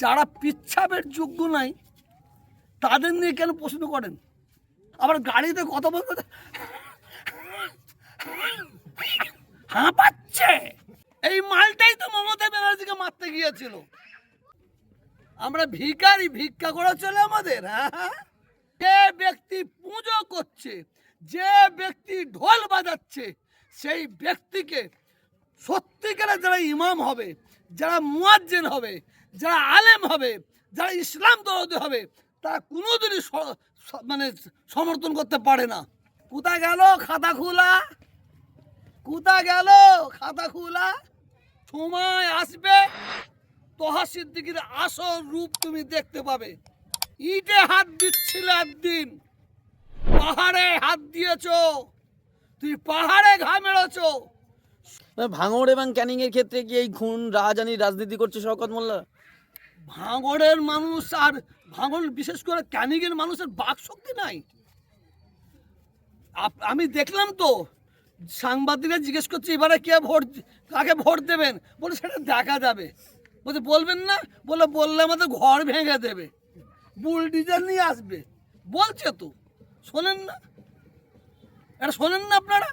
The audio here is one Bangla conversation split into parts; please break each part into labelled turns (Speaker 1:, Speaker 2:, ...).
Speaker 1: যারা পিচ্ছাবের যোগ্য নাই, তাদের নিয়ে কেন প্রশ্ন করেন? আবার গাড়িতে কথা বলতে হাঁপাচ্ছে। এই মালটাই তো মমতা ব্যানার্জিকে মারতে গিয়েছিল। আমরা ভিখারি ভিক্ষা করা চলে আমাদের হ্যাঁ? যে ব্যক্তি পুজো করছে, যে ব্যক্তি ঢোল বাজাচ্ছে, সেই ব্যক্তিকে সত্যিকারের যারা ইমাম হবে, যারা মুয়াজ্জেন হবে যারা আলেম হবে, যারা ইসলাম দরদি হবে, তারা কোনোদিনই মানে সমর্থন করতে পারে না। কোথা গেল খাতা খোলা? কোথা গেল খাতা খোলা? সময় আসবে তোহা সিদ্দিকির আসল রূপ তুমি দেখতে পাবে। ইটে হাত দিচ্ছিলে একদিন, পাহাড়ে হাত দিয়েছ তুই পাহাড়ে ঘা
Speaker 2: ভাঙড় এবং ক্যানিং এর ক্ষেত্রে কি এই খুন রাজানি রাজনীতি করছে শওকত মোল্লা?
Speaker 1: ভাঙড়ের মানুষ আর ভাঙড় বিশেষ করে ক্যানিংয়ের মানুষের বাক শক্তি নাই আমি দেখলাম তো, সাংবাদিকরা জিজ্ঞেস করছে, এবারে কে ভোট কাকে ভোট দেবেন? বলে, সেটা দেখা যাবে। বলছে, বলবেন না? বলে, বললে আমাদের ঘর ভেঙে দেবে। বুলডিজার নিয়ে আসবে। বলছে তো, শোনেন না। এটা শোনেন না আপনারা?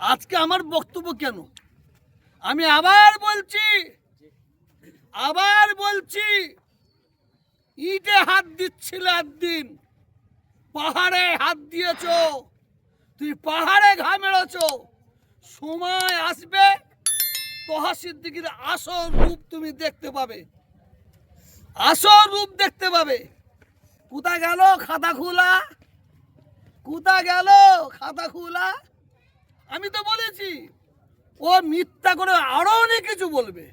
Speaker 1: আজকে আমার বক্তব্য কেন? আমি আবার বলছি আবার বলছি ইটে হাত দিচ্ছিল একদিন পাহাড়ে হাত দিয়েছ তুই পাহাড়ে ঘা মেরেছ সময় আসবে তোহা সিদ্দিকির আসল রূপ তুমি দেখতে পাবে। আসল রূপ দেখতে পাবে। কোথায় গেল খাতা খোলা? কোথা গেল, খাতা খোলা। আমি তো বলেছি, ও মিথ্যা করে আরও অনেক কিছু বলবে।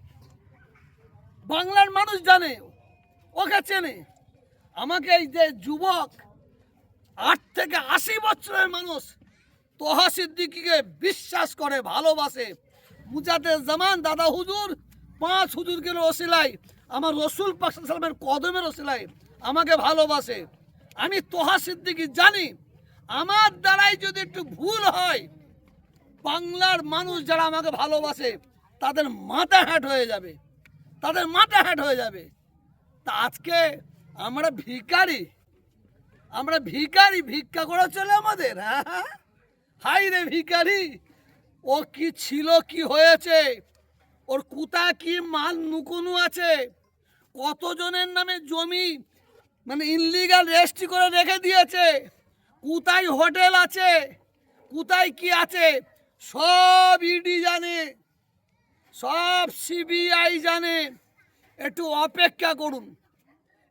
Speaker 1: বাংলার মানুষ জানে, ওকে চেনে। আমাকে এই যে যুবক, আট থেকে আশি বছরের মানুষ তোহা সিদ্দিকিকে বিশ্বাস করে, ভালোবাসে। মুজাতে জামান, দাদা হুজুর, পাঁচ হুজুরকে ওসিলাই আমার রসুল পাকসালামের কদমের ওসিলাই আমাকে ভালোবাসে। আমি তোহা সিদ্দিকি জানি আমার দ্বারাই যদি একটু ভুল হয়, বাংলার মানুষ যারা আমাকে ভালোবাসে, তাদের মাথা হ্যাট হয়ে যাবে, তাদের মাথা হ্যাট হয়ে যাবে তা আজকে আমরা ভিখারি আমরা ভিখারি ভিক্ষা করে চলে আমাদের হ্যাঁ হ্যাঁ? হাই রে ভিখারি, ও কি ছিল, কি হয়েছে, ওর কুতা কি মাল নুকুনু আছে, কতজনের নামে জমি মানে ইনলিগাল রেজিস্ট্রি করে রেখে দিয়েছে কোথায় হোটেল আছে? কোথায় কি আছে? সব ইডি জানে। সব সিবিআই জানে। একটু অপেক্ষা করুন।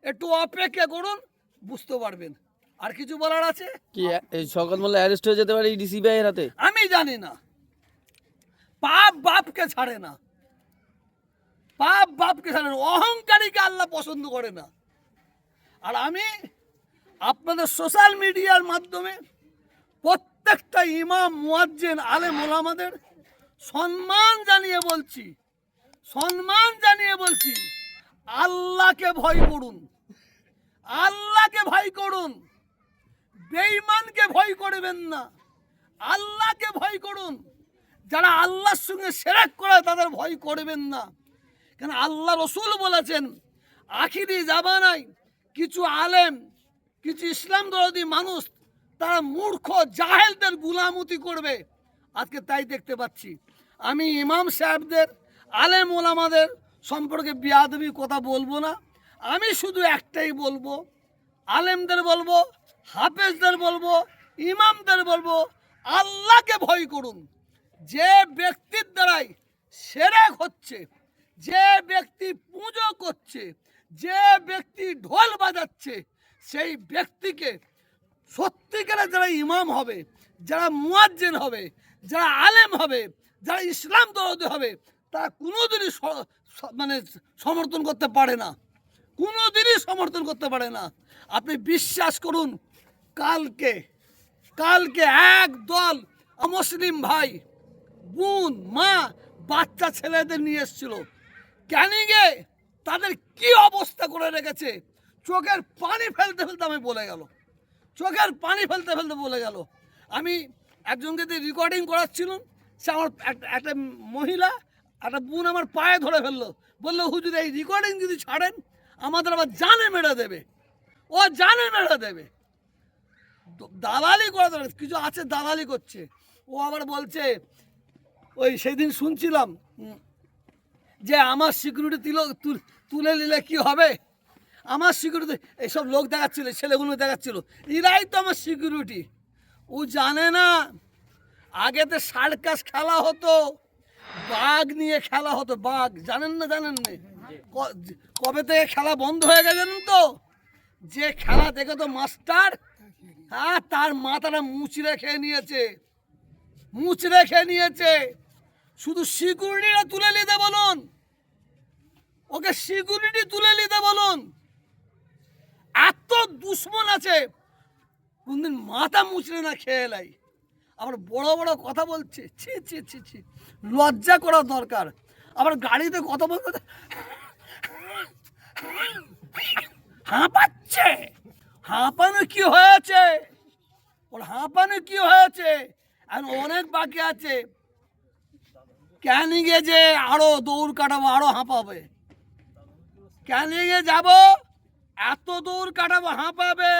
Speaker 1: একটু অপেক্ষা করুন বুঝতে পারবেন। আর কিছু বলার আছে?
Speaker 2: কি এই শওকত মোল্লা অ্যারেস্ট হয়ে যেতে পারে এই ডিসিবিআই এর হাতে?
Speaker 1: আমি জানি না। পাপ বাপকে ছাড়ে না। পাপ বাপকে ছাড়ে না। অহংকারীকে আল্লাহ পছন্দ করে না। আর আমি আপনাদের সোশ্যাল মিডিয়ার মাধ্যমে প্রত্যেকটা ইমাম, মুয়াজ্জেন, আলেম ওলামাদের সম্মান জানিয়ে বলছি, সম্মান জানিয়ে বলছি, আল্লাহকে ভয় করুন, আল্লাহকে ভয় করুন, বেঈমানকে ভয় করবেন না, আল্লাহকে ভয় করুন। যারা আল্লাহর সঙ্গে সেরাক করে তাদের ভয় করবেন না। কেন আল্লাহ রসুল বলেছেন, আখিরি জামানায় কিছু আলেম কিছু ইসলাম দরদি মানুষ, তারা মূর্খ, জাহেলদের গুলামতি করবে। আজকে তাই দেখতে পাচ্ছি। আমি ইমাম সাহেবদের, আলেম ওলামাদের সম্পর্কে বিয়াদবি কথা বলব না। আমি শুধু একটাই বলব, আলেমদের বলব, হাফেজদের বলব, ইমামদের বলব, আল্লাহকে ভয় করুন। যে ব্যক্তির দ্বারাই সেরেক হচ্ছে, যে ব্যক্তি পুজো করছে, যে ব্যক্তি ঢোল বাজাচ্ছে সেই ব্যক্তিকে সত্যিকারের যারা ইমাম হবে, যারা মুয়াজ্জেন হবে, যারা আলেম হবে, যারা ইসলাম দরদি হবে, তারা কোনোদিনই মানে সমর্থন করতে পারে না। কোনোদিনই সমর্থন করতে পারে না। আপনি বিশ্বাস করুন, কালকে কালকে এক দল মুসলিম ভাই, বোন, মা, বাচ্চা, ছেলেদের নিয়ে এসেছিল। ক্যানিংয়ে তাদের কি অবস্থা করে রেখেছে? চোখের পানি ফেলতে ফেলতে আমি বলে গেল। চোখের পানি ফেলতে ফেলতে বলে গেল। আমি একজনকে দিয়ে রেকর্ডিং করাচ্ছিলাম, সে আমার একটা- মহিলা, একটা বোন আমার পায়ে ধরে ফেলল। বলল, হুজুর, এই রেকর্ডিং যদি ছাড়েন, আমাদের আবার জানে মেরে দেবে। ও জানে মেরে দেবে। দালালি করে দেবে কিছু আছে দালালি করছে। ও আবার বলছে, ওই সেদিন শুনছিলাম যে আমার সিকিউরিটি তুলে নিলে কি হবে? আমার সিকিউরিটি এইসব লোক দেখাচ্ছিল, ছেলেগুলো দেখাচ্ছিল। এরাই তো আমার সিকিউরিটি ও জানে না আগেতে সার্কাস খেলা হতো, বাঘ নিয়ে খেলা হতো, বাঘ। জানেন না জানেন না? কবে থেকে খেলা বন্ধ হয়ে গেছে তো? যে খেলা দেখে তো মাস্টার হ্যাঁ তার মাথাটা মুচড়ে খেয়ে নিয়েছে মুচড়ে খেয়ে নিয়েছে। শুধু সিকিউরিটিটা তুলে নিতে বলুন। ওকে সিকিউরিটি তুলে নিতে বলুন। এত দুশ্মন আছে। কোনদিন মাথা মুচড়ে না খেয়ে এলাই আবার বড় বড় কথা বলছে, ছি ছি ছি ছি। লজ্জা করা দরকার। আবার গাড়িতে কথা বলতে হাঁপাচ্ছে। হাঁপানো কি হয়েছে? ওর হাঁপানো কি হয়েছে? আর অনেক বাকি আছে। ক্যানিংয়ে যে আরও দৌড় কাটাবো, আরও হাঁপাবে। ক্যানিংয়ে যাব এত দৌড় কাটাবো হাঁপাবে